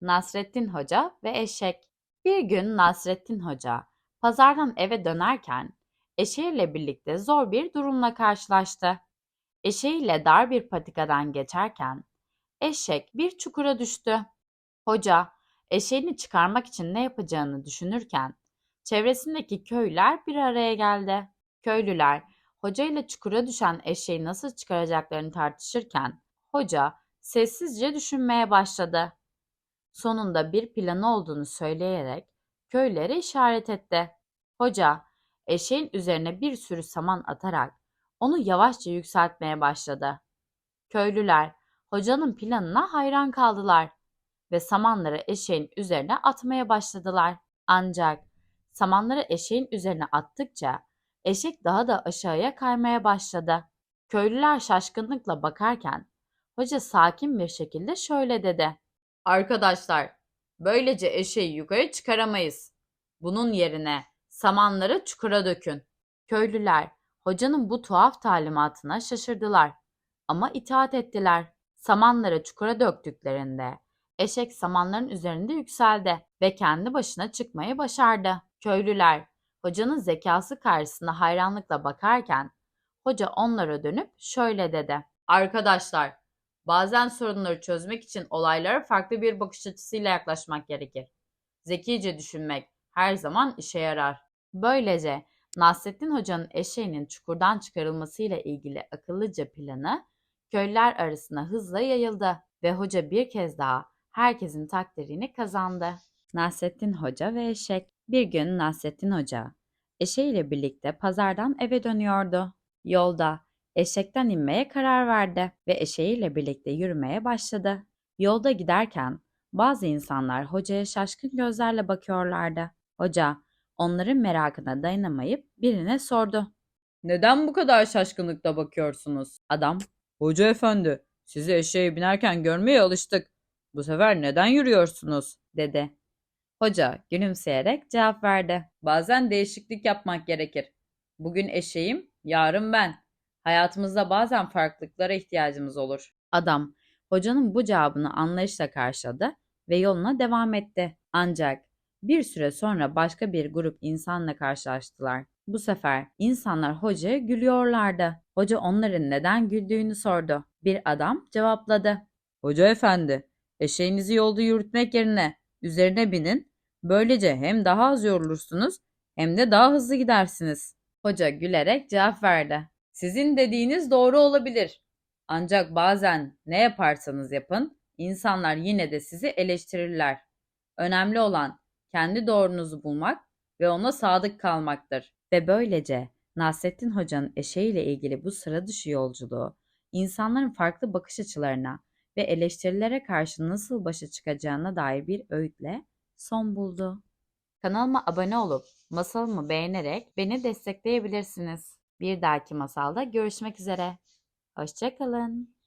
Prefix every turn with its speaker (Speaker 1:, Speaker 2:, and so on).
Speaker 1: Nasrettin Hoca ve Eşek Bir gün Nasrettin Hoca pazardan eve dönerken eşeğiyle birlikte zor bir durumla karşılaştı. Eşeğiyle dar bir patikadan geçerken eşek bir çukura düştü. Hoca eşeğini çıkarmak için ne yapacağını düşünürken çevresindeki köylüler bir araya geldi. Köylüler hoca ile çukura düşen eşeği nasıl çıkaracaklarını tartışırken hoca sessizce düşünmeye başladı. Sonunda bir planı olduğunu söyleyerek köylere işaret etti. Hoca eşeğin üzerine bir sürü saman atarak onu yavaşça yükseltmeye başladı. Köylüler hocanın planına hayran kaldılar ve samanları eşeğin üzerine atmaya başladılar. Ancak samanları eşeğin üzerine attıkça eşek daha da aşağıya kaymaya başladı. Köylüler şaşkınlıkla bakarken hoca sakin bir şekilde şöyle dedi. Arkadaşlar, böylece eşeği yukarı çıkaramayız. Bunun yerine samanları çukura dökün. Köylüler hocanın bu tuhaf talimatına şaşırdılar ama itaat ettiler. Samanları çukura döktüklerinde eşek samanların üzerinde yükseldi ve kendi başına çıkmayı başardı. Köylüler hocanın zekası karşısında hayranlıkla bakarken hoca onlara dönüp şöyle dedi. Arkadaşlar, bazen sorunları çözmek için olaylara farklı bir bakış açısıyla yaklaşmak gerekir. Zekice düşünmek her zaman işe yarar. Böylece Nasrettin Hoca'nın eşeğinin çukurdan çıkarılmasıyla ilgili akıllıca planı köylüler arasında hızla yayıldı ve hoca bir kez daha herkesin takdirini kazandı. Nasrettin Hoca ve eşek bir gün Nasrettin Hoca eşeğiyle birlikte pazardan eve dönüyordu. Yolda eşekten inmeye karar verdi ve eşeğiyle birlikte yürümeye başladı. Yolda giderken bazı insanlar hocaya şaşkın gözlerle bakıyorlardı. Hoca onların merakına dayanamayıp birine sordu. Neden bu kadar şaşkınlıkla bakıyorsunuz? Adam, Hoca efendi, sizi eşeğe binerken görmeye alıştık. Bu sefer neden yürüyorsunuz? dedi. Hoca gülümseyerek cevap verdi. Bazen değişiklik yapmak gerekir. Bugün eşeğim, yarın ben. Hayatımızda bazen farklılıklara ihtiyacımız olur. Adam, hocanın bu cevabını anlayışla karşıladı ve yoluna devam etti. Ancak bir süre sonra başka bir grup insanla karşılaştılar. Bu sefer insanlar hocaya gülüyorlardı. Hoca onların neden güldüğünü sordu. Bir adam cevapladı. Hoca efendi, eşeğinizi yolda yürütmek yerine üzerine binin. Böylece hem daha az yorulursunuz hem de daha hızlı gidersiniz. Hoca gülerek cevap verdi. Sizin dediğiniz doğru olabilir. Ancak bazen ne yaparsanız yapın, insanlar yine de sizi eleştirirler. Önemli olan kendi doğrunuzu bulmak ve ona sadık kalmaktır. Ve böylece Nasrettin Hoca'nın eşeğiyle ilgili bu sıra dışı yolculuğu, insanların farklı bakış açılarına ve eleştirilere karşı nasıl başa çıkacağına dair bir öğütle son buldu. Kanalıma abone olup masalımı beğenerek beni destekleyebilirsiniz. Bir dahaki masalda görüşmek üzere. Hoşçakalın.